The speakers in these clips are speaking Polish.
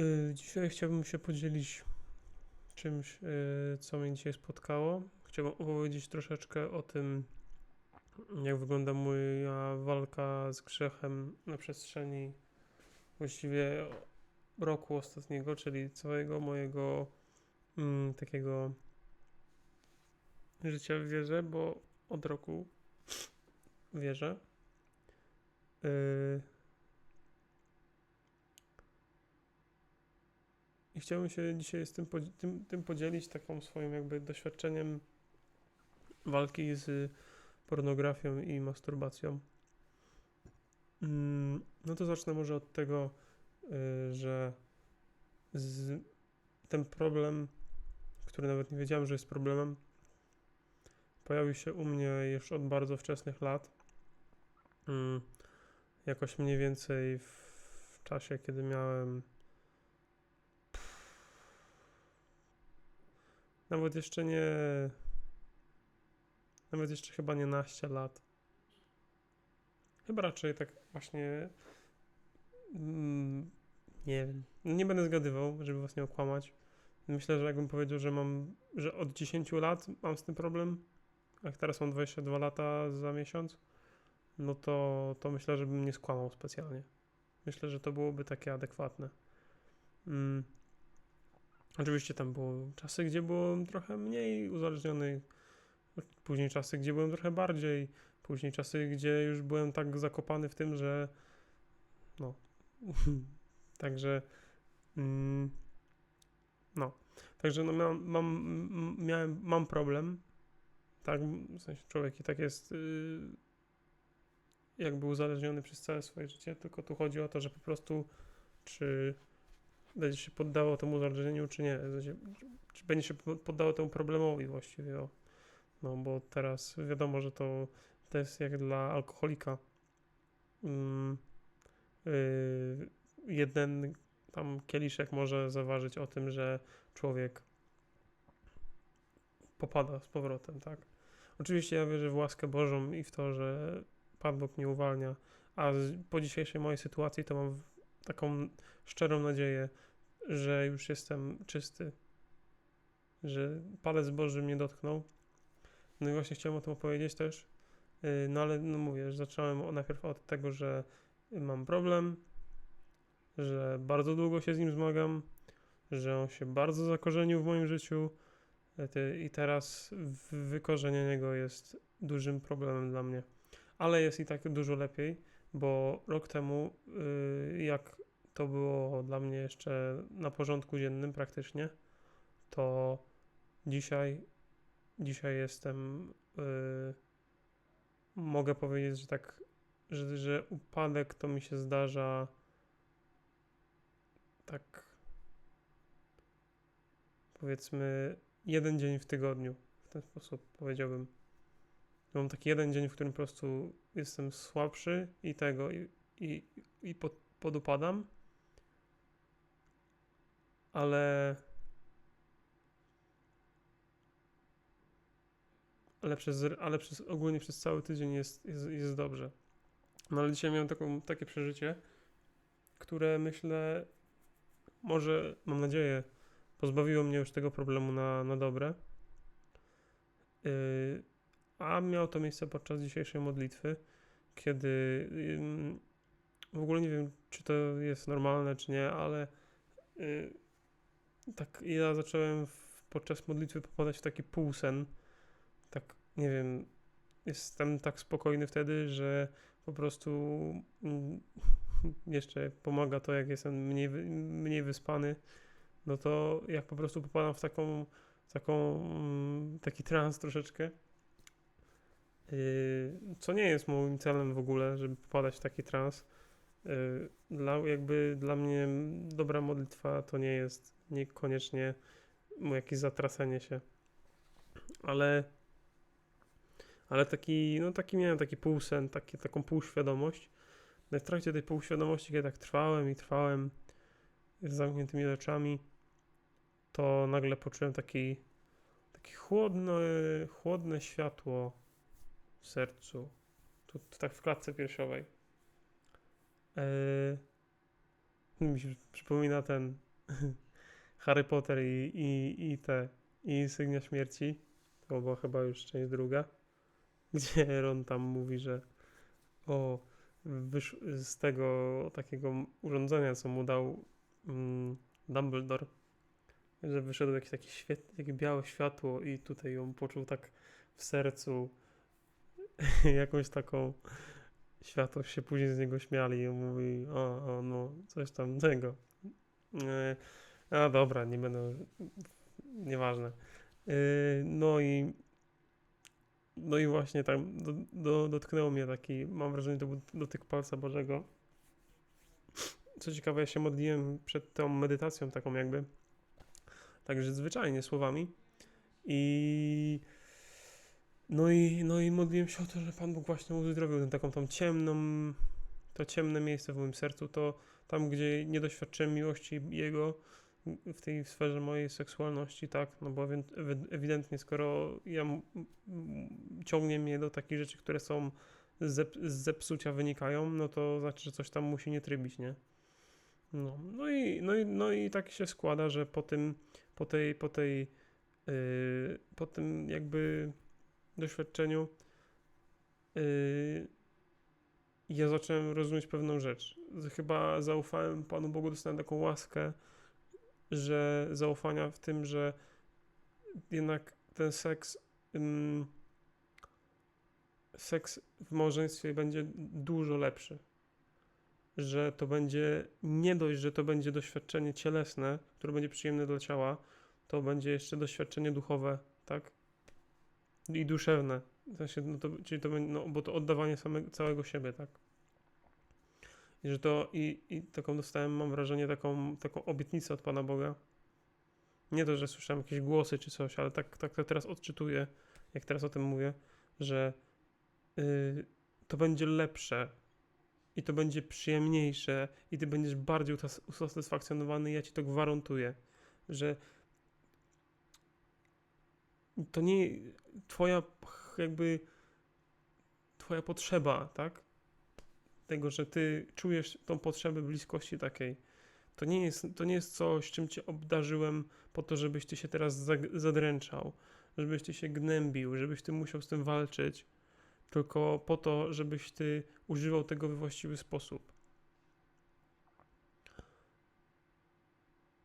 Y, Dzisiaj chciałbym się podzielić czymś, y, co mnie dzisiaj spotkało. Chciałbym opowiedzieć troszeczkę o tym, jak wygląda moja walka z grzechem na przestrzeni właściwie roku ostatniego, czyli całego mojego mm, takiego życia w wierze, bo od roku wierzę. Y, Chciałbym się dzisiaj z tym, tym, tym podzielić, taką swoim jakby doświadczeniem walki z pornografią i masturbacją. Mm, No to zacznę może od tego, y, że z, ten problem, który nawet nie wiedziałem, że jest problemem, pojawił się u mnie już od bardzo wczesnych lat. Mm, Jakoś mniej więcej w czasie, kiedy miałem Nawet jeszcze nie. Nawet jeszcze chyba nie naście lat. Chyba raczej tak właśnie. Mm, nie wiem. Nie będę zgadywał, żeby was nie okłamać. Myślę, że jakbym powiedział, że mam. że od 10 lat mam z tym problem, jak teraz mam 22 lata za miesiąc, no to, to myślę, że bym nie skłamał specjalnie. Myślę, że to byłoby takie adekwatne. Mm. Oczywiście tam były czasy, gdzie byłem trochę mniej uzależniony, później czasy, gdzie byłem trochę bardziej, później czasy, gdzie już byłem tak zakopany w tym, że no, także mm, no, także no mam, mam, miałem, mam problem, tak, w sensie człowiek i tak jest yy, jakby uzależniony przez całe swoje życie, tylko tu chodzi o to, że po prostu czy będzie się poddało temu uzależnieniu, czy nie. Czy będzie się po- poddało temu problemowi właściwie. O. No bo teraz wiadomo, że to, to jest jak dla alkoholika. Mm, yy, jeden tam kieliszek może zaważyć o tym, że człowiek popada z powrotem, tak? Oczywiście ja wierzę w łaskę Bożą i w to, że Pan Bóg mnie uwalnia, a po dzisiejszej mojej sytuacji to mam taką szczerą nadzieję, że już jestem czysty, że palec Boży mnie dotknął. No i właśnie chciałem o tym opowiedzieć też. Yy, No ale no mówię, że zacząłem najpierw od tego, że mam problem, że bardzo długo się z nim zmagam, że on się bardzo zakorzenił w moim życiu ty- i teraz wykorzenienie go jest dużym problemem dla mnie. Ale jest i tak dużo lepiej, bo rok temu, yy, jak to było dla mnie jeszcze na porządku dziennym praktycznie, to dzisiaj, dzisiaj jestem, yy, mogę powiedzieć, że tak, że, że upadek to mi się zdarza tak powiedzmy jeden dzień w tygodniu, w ten sposób powiedziałbym. Mam taki jeden dzień, w którym po prostu jestem słabszy i tego, i, i, i pod, podupadam, ale ale przez, ale przez ogólnie przez cały tydzień jest, jest, jest dobrze. No ale dzisiaj miałem taką, takie przeżycie, które myślę, może, mam nadzieję, pozbawiło mnie już tego problemu na, na dobre. Yy, a miało to miejsce podczas dzisiejszej modlitwy, kiedy ym, w ogóle nie wiem, czy to jest normalne, czy nie, ale yy, tak ja zacząłem w, podczas modlitwy popadać w taki półsen. Tak, nie wiem, jestem tak spokojny wtedy, że po prostu mm, jeszcze pomaga to, jak jestem mniej, mniej wyspany. No to jak po prostu popadam w taką, taką mm, taki trans troszeczkę. Yy, co nie jest moim celem w ogóle, żeby popadać w taki trans. Yy, Dla, jakby dla mnie dobra modlitwa to nie jest niekoniecznie jakieś zatracenie się. Ale ale taki, no taki miałem taki półsen, taki, taką półświadomość. No w trakcie tej półświadomości, kiedy tak trwałem i trwałem z zamkniętymi oczami, to nagle poczułem taki, taki chłodne, chłodne światło w sercu. Tu tak w klatce piersiowej. Eee, mi się przypomina ten Harry Potter i, i, i te, i Insygnia Śmierci, to była chyba już część druga, gdzie Ron tam mówi, że o, wysz, z tego takiego urządzenia, co mu dał mm, Dumbledore, że wyszedł jakieś takie, świet, takie białe światło i tutaj ją poczuł tak w sercu jakąś taką światłość się później z niego śmiali i mówi, o, o no, coś tam tego. E, a dobra, nie będę, nieważne. E, no i no i właśnie tam do, do, dotknęło mnie taki, mam wrażenie, to był dotyk palca Bożego. Co ciekawe, ja się modliłem przed tą medytacją taką jakby, także zwyczajnie słowami i no i, no i modliłem się o to, że Pan Bóg właśnie uzdrowił tę taką tą ciemną, to ciemne miejsce w moim sercu, to tam, gdzie nie doświadczyłem miłości Jego w tej sferze mojej seksualności, tak, no bo ewi- ewi- ewidentnie, skoro ja ciągnie mnie do takich rzeczy, które są zep- z zepsucia wynikają, no to znaczy, że coś tam musi nie trybić, nie? No, no i, no i, no i tak się składa, że po tym, po tej, po tej, yy, po tym jakby doświadczeniu yy, ja zacząłem rozumieć pewną rzecz. Chyba zaufałem Panu Bogu, dostałem taką łaskę, że zaufania w tym, że jednak ten seks, ym, seks w małżeństwie będzie dużo lepszy. Że to będzie nie dość, że to będzie doświadczenie cielesne, które będzie przyjemne dla ciała, to będzie jeszcze doświadczenie duchowe, tak? I duszewne. W sensie, no to, czyli to no, bo to oddawanie samego, całego siebie, tak? I że to, i, i taką dostałem, mam wrażenie, taką, taką obietnicę od Pana Boga. Nie to, że słyszałem jakieś głosy czy coś, ale tak, tak to teraz odczytuję, jak teraz o tym mówię, że y, to będzie lepsze i to będzie przyjemniejsze i ty będziesz bardziej usatysfakcjonowany, ja ci to gwarantuję, że to nie twoja jakby twoja potrzeba, tak? Tego, że ty czujesz tą potrzebę bliskości takiej. To nie jest, to nie jest coś, czym cię obdarzyłem po to, żebyś ty się teraz zadręczał, żebyś ty się gnębił, żebyś ty musiał z tym walczyć, tylko po to, żebyś ty używał tego we właściwy sposób.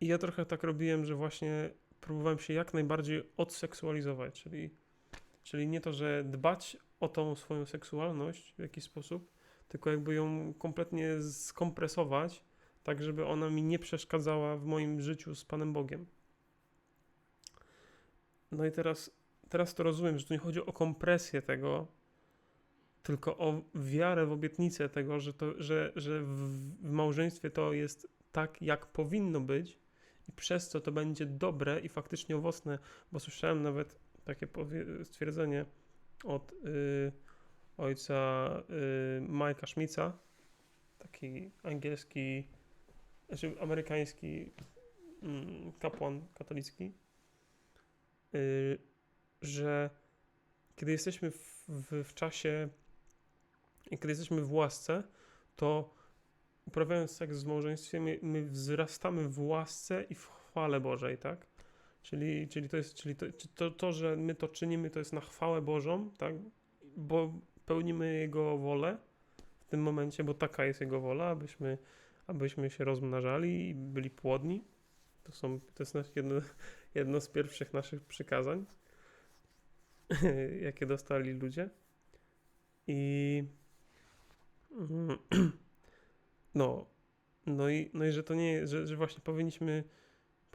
I ja trochę tak robiłem, że właśnie próbowałem się jak najbardziej odseksualizować, czyli, czyli nie to, że dbać o tą swoją seksualność w jakiś sposób, tylko jakby ją kompletnie skompresować, tak żeby ona mi nie przeszkadzała w moim życiu z Panem Bogiem. No i teraz, teraz to rozumiem, że tu nie chodzi o kompresję tego, tylko o wiarę w obietnicę tego, że, to, że, że w, małżeństwie to jest tak, jak powinno być i przez co to będzie dobre i faktycznie owocne, bo słyszałem nawet takie stwierdzenie od y, ojca y, Majka Szmica, taki angielski, znaczy amerykański mm, kapłan katolicki, y, że kiedy jesteśmy w, w, w czasie kiedy jesteśmy w łasce, to uprawiając seks w małżeństwie, my, my wzrastamy w łasce i w chwale Bożej, tak? Czyli, czyli, to, jest, czyli to, to, to, że my to czynimy, to jest na chwałę Bożą, tak? Bo pełnimy Jego wolę w tym momencie, bo taka jest Jego wola, abyśmy, abyśmy się rozmnażali i byli płodni. To, są, to jest jedno, jedno z pierwszych naszych przykazań, jakie dostali ludzie. I no, no i, no i że to nie, że, że właśnie powinniśmy,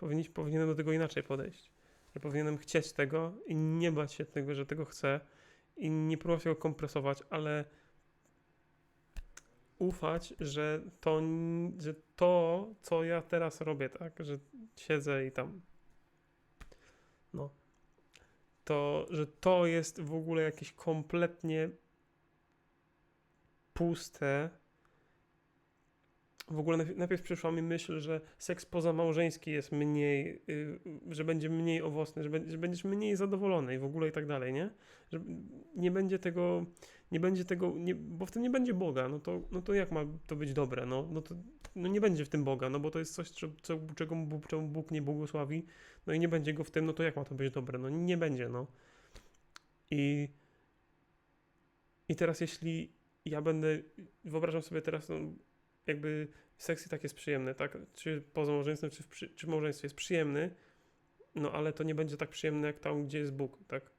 powinniś, powinienem do tego inaczej podejść. Że powinienem chcieć tego i nie bać się tego, że tego chcę i nie próbować tego kompresować, ale ufać, że to, że to, co ja teraz robię, tak, że siedzę i tam, no, to, że to jest w ogóle jakieś kompletnie puste w ogóle najpierw, przyszła mi myśl, że seks pozamałżeński jest mniej, y, że będzie mniej owocny, że, że będziesz mniej zadowolony i w ogóle i tak dalej, nie? Że nie będzie tego, nie będzie tego, nie, bo w tym nie będzie Boga, no to, no to jak ma to być dobre? No, no to no nie będzie w tym Boga, no bo to jest coś, co, co, czego Bóg, czemu Bóg nie błogosławi, no i nie będzie go w tym, no to jak ma to być dobre? No nie będzie, no. I, i teraz jeśli ja będę, wyobrażam sobie teraz, no, jakby seks i tak jest przyjemny, tak? Czy poza małżeństwem, czy przy, czy w małżeństwie jest przyjemny, no ale to nie będzie tak przyjemne jak tam, gdzie jest Bóg, tak?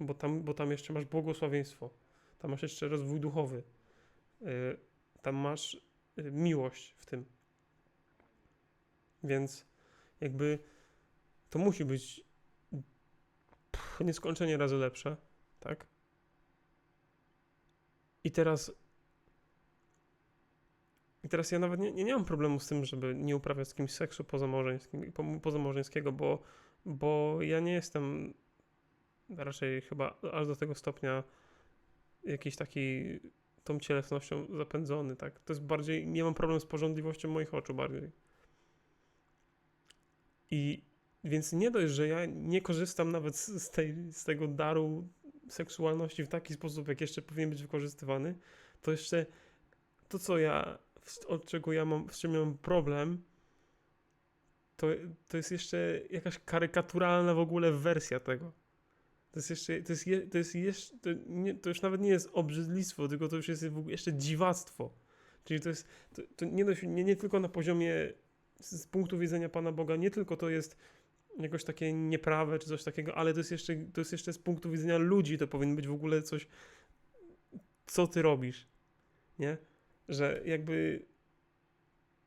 Bo tam, bo tam jeszcze masz błogosławieństwo, tam masz jeszcze rozwój duchowy, yy, tam masz yy, miłość w tym. Więc jakby to musi być pff, nieskończenie razy lepsze, tak? I teraz i teraz ja nawet nie, nie, nie mam problemu z tym, żeby nie uprawiać z kimś seksu pozamałżeńskiego, bo, bo ja nie jestem raczej chyba aż do tego stopnia jakiś taki tą cielesnością zapędzony, tak? To jest bardziej, nie mam problem z porządliwością moich oczu bardziej. I więc nie dość, że ja nie korzystam nawet z, tej, z tego daru seksualności w taki sposób, jak jeszcze powinien być wykorzystywany, to jeszcze to, co ja, od czego ja mam, z czym ja mam problem, to, to jest jeszcze jakaś karykaturalna w ogóle wersja tego. To jest jeszcze, to jest, je, to jest jeszcze, to, nie, to już nawet nie jest obrzydlistwo, tylko to już jest w ogóle jeszcze dziwactwo. Czyli to jest, to, to nie, dość, nie, nie tylko na poziomie z, z punktu widzenia Pana Boga, nie tylko to jest jakoś takie nieprawe czy coś takiego, ale to jest jeszcze, to jest jeszcze z punktu widzenia ludzi, to powinno być w ogóle coś, co ty robisz, nie? Że jakby,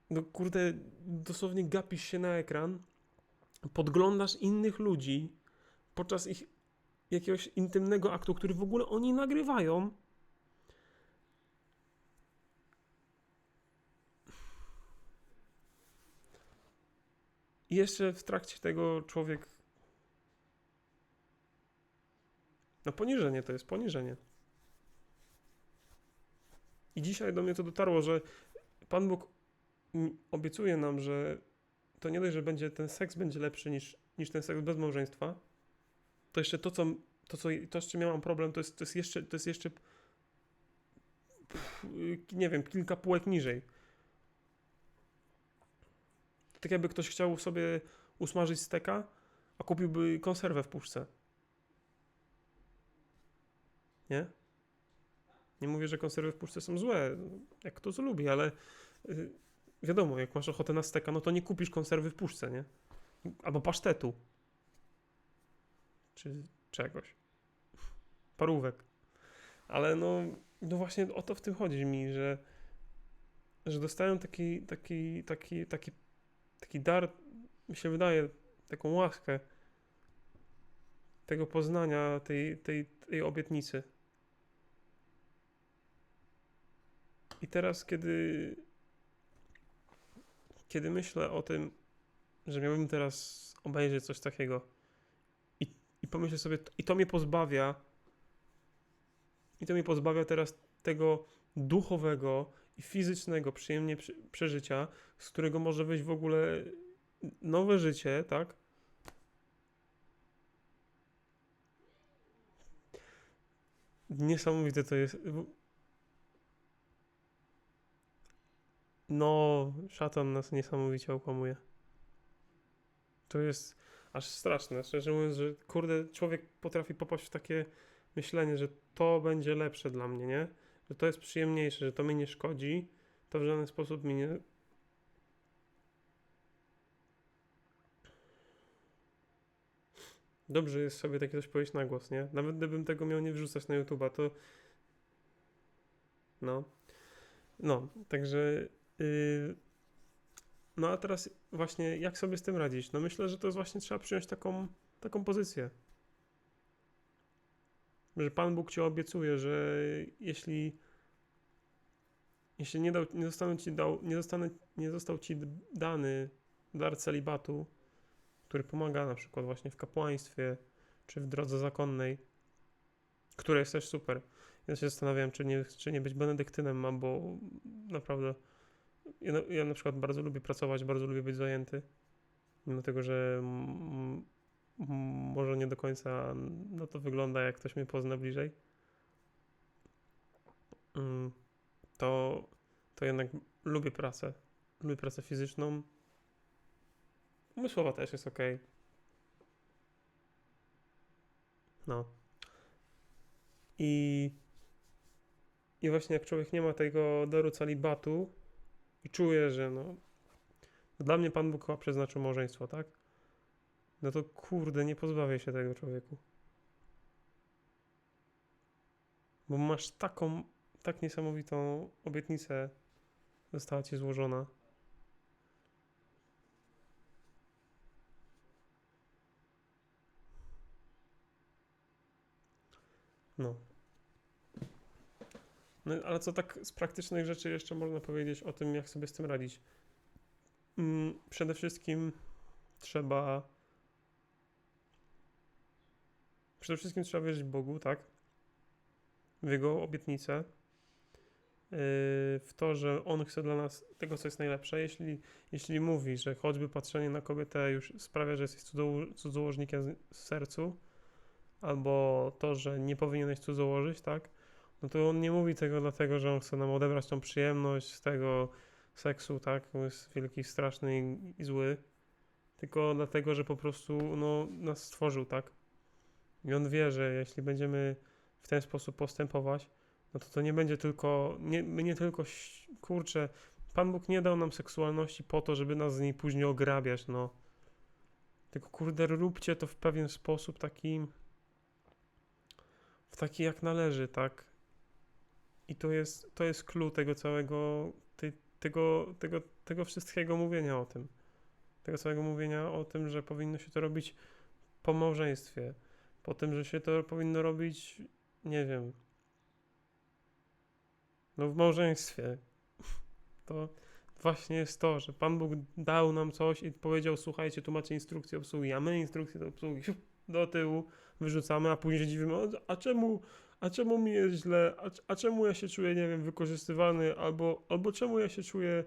no kurde, dosłownie gapisz się na ekran, podglądasz innych ludzi podczas ich jakiegoś intymnego aktu, który w ogóle oni nagrywają. I jeszcze w trakcie tego człowiek. No poniżenie to jest poniżenie. I dzisiaj do mnie to dotarło, że Pan Bóg obiecuje nam, że to nie dość, że będzie ten seks będzie lepszy niż, niż ten seks bez małżeństwa, to jeszcze to, co, to, co, to z czym ja mam problem, to jest, to jest jeszcze, to jest jeszcze pff, nie wiem, kilka półek niżej. Tak jakby ktoś chciał sobie usmażyć steka, a kupiłby konserwę w puszce. Nie? Nie mówię, że konserwy w puszce są złe, jak kto co lubi, ale y, wiadomo, jak masz ochotę na steka, no to nie kupisz konserwy w puszce, nie? Albo pasztetu. Czy czegoś. Parówek. Ale no, no właśnie o to w tym chodzi mi, że, że dostają taki, taki, taki, taki, taki dar, mi się wydaje, taką łaskę tego poznania, tej, tej, tej obietnicy. I teraz, kiedy, kiedy myślę o tym, że miałbym teraz obejrzeć coś takiego i, i pomyślę sobie, i to mnie pozbawia, i to mnie pozbawia teraz tego duchowego i fizycznego przyjemnie przy, przeżycia, z którego może wyjść w ogóle nowe życie, tak? Niesamowite to jest. No, szatan nas niesamowicie okłamuje. To jest aż straszne, szczerze mówiąc, że kurde, człowiek potrafi popaść w takie myślenie, że to będzie lepsze dla mnie, nie? Że to jest przyjemniejsze, że to mi nie szkodzi, to w żaden sposób mi nie... Dobrze jest sobie takie coś powiedzieć na głos, nie? Nawet gdybym tego miał nie wrzucać na YouTube'a, to... No. No, także... Yy... No a teraz właśnie jak sobie z tym radzić? No myślę, że to jest właśnie trzeba przyjąć taką, taką pozycję. Że Pan Bóg ci obiecuje, że jeśli jeśli nie, dał, nie, zostaną ci dał, nie, zostanę, nie został ci dany dar celibatu, który pomaga na przykład właśnie w kapłaństwie, czy w drodze zakonnej, która jest też super. Ja się zastanawiam, czy nie, czy nie być benedyktynem, albo naprawdę ja, na- ja na przykład bardzo lubię pracować, bardzo lubię być zajęty, mimo tego, że może nie do końca no to wygląda, jak ktoś mnie pozna bliżej, mm, to, to jednak lubię pracę. Lubię pracę fizyczną. Umysłowa też jest ok. No. I, I właśnie jak człowiek nie ma tego daru calibatu i czuje, że no dla mnie Pan Bóg przeznaczył małżeństwo, tak? No to kurde, nie pozbawię się tego człowieku. Bo masz taką, tak niesamowitą obietnicę została ci złożona. No. No ale co tak z praktycznych rzeczy jeszcze można powiedzieć o tym, jak sobie z tym radzić? Mm, przede wszystkim trzeba. Przede wszystkim trzeba wierzyć Bogu, tak? W Jego obietnicę. Yy, w to, że On chce dla nas tego, co jest najlepsze. Jeśli, jeśli mówi, że choćby patrzenie na kobietę już sprawia, że jesteś cudzoło- cudzołożnikiem w sercu, albo to, że nie powinieneś cudzołożyć, tak? No to on nie mówi tego dlatego, że on chce nam odebrać tą przyjemność z tego seksu, tak? On jest wielki, straszny i, zły. Tylko dlatego, że po prostu no, nas stworzył, tak? I on wie, że jeśli będziemy w ten sposób postępować, no to to nie będzie tylko, nie, my nie tylko, kurczę, Pan Bóg nie dał nam seksualności po to, żeby nas z niej później ograbiać, no. Tylko kurde, róbcie to w pewien sposób taki, w taki jak należy, tak? I to jest, to jest clue tego całego, tego, tego, tego wszystkiego mówienia o tym. Tego całego mówienia o tym, że powinno się to robić po małżeństwie. Po tym, że się to powinno robić, nie wiem, no w małżeństwie. To właśnie jest to, że Pan Bóg dał nam coś i powiedział, słuchajcie, tu macie instrukcję obsługi, a my instrukcję do obsługi do tyłu wyrzucamy, a później się dziwimy, "O, a czemu, a czemu mi jest źle, a, a czemu ja się czuję, nie wiem, wykorzystywany, albo, albo czemu ja się czuję,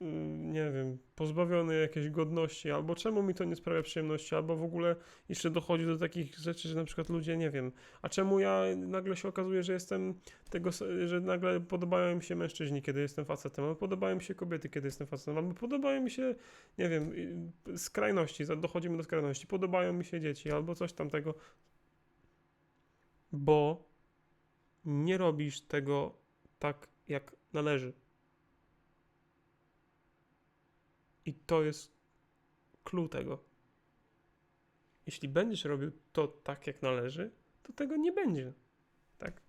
mm, nie wiem, pozbawiony jakiejś godności, albo czemu mi to nie sprawia przyjemności, albo w ogóle jeszcze dochodzi do takich rzeczy, że na przykład ludzie, nie wiem, a czemu ja nagle się okazuje, że jestem tego, że nagle podobają mi się mężczyźni, kiedy jestem facetem, albo podobają mi się kobiety, kiedy jestem facetem, albo podobają mi się, nie wiem, skrajności, dochodzimy do skrajności, podobają mi się dzieci, albo coś tamtego, bo nie robisz tego tak, jak należy. I to jest clue tego. Jeśli będziesz robił to tak, jak należy, to tego nie będzie. Tak?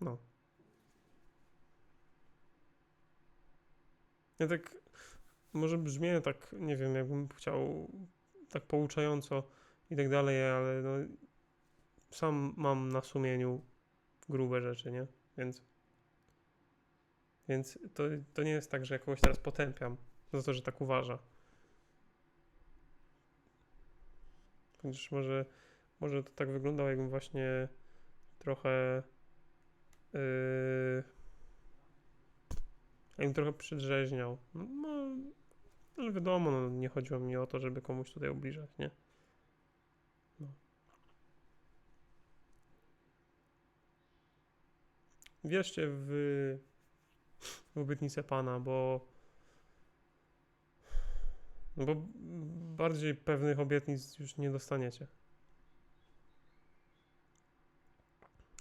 No. Ja tak, może brzmię tak, nie wiem, jakbym chciał tak pouczająco i tak dalej, ale no, sam mam na sumieniu grube rzeczy, nie? Więc, więc to, to nie jest tak, że ja kogoś teraz potępiam za to, że tak uważa. Chociaż może, może to tak wyglądało, jakbym właśnie trochę yy, jakbym trochę przydrzeźniał. No, no, ale wiadomo, no, nie chodziło mi o to, żeby komuś tutaj ubliżać, nie? No. Wierzcie w, w obietnicę Pana, bo no bo bardziej pewnych obietnic już nie dostaniecie.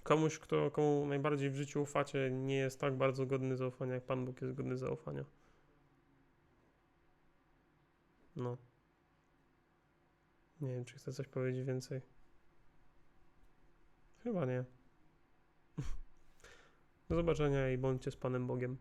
Komuś, kto, komu najbardziej w życiu ufacie, nie jest tak bardzo godny zaufania, jak Pan Bóg jest godny zaufania. No. Nie wiem, czy chcę coś powiedzieć więcej. Chyba nie. Do zobaczenia i bądźcie z Panem Bogiem.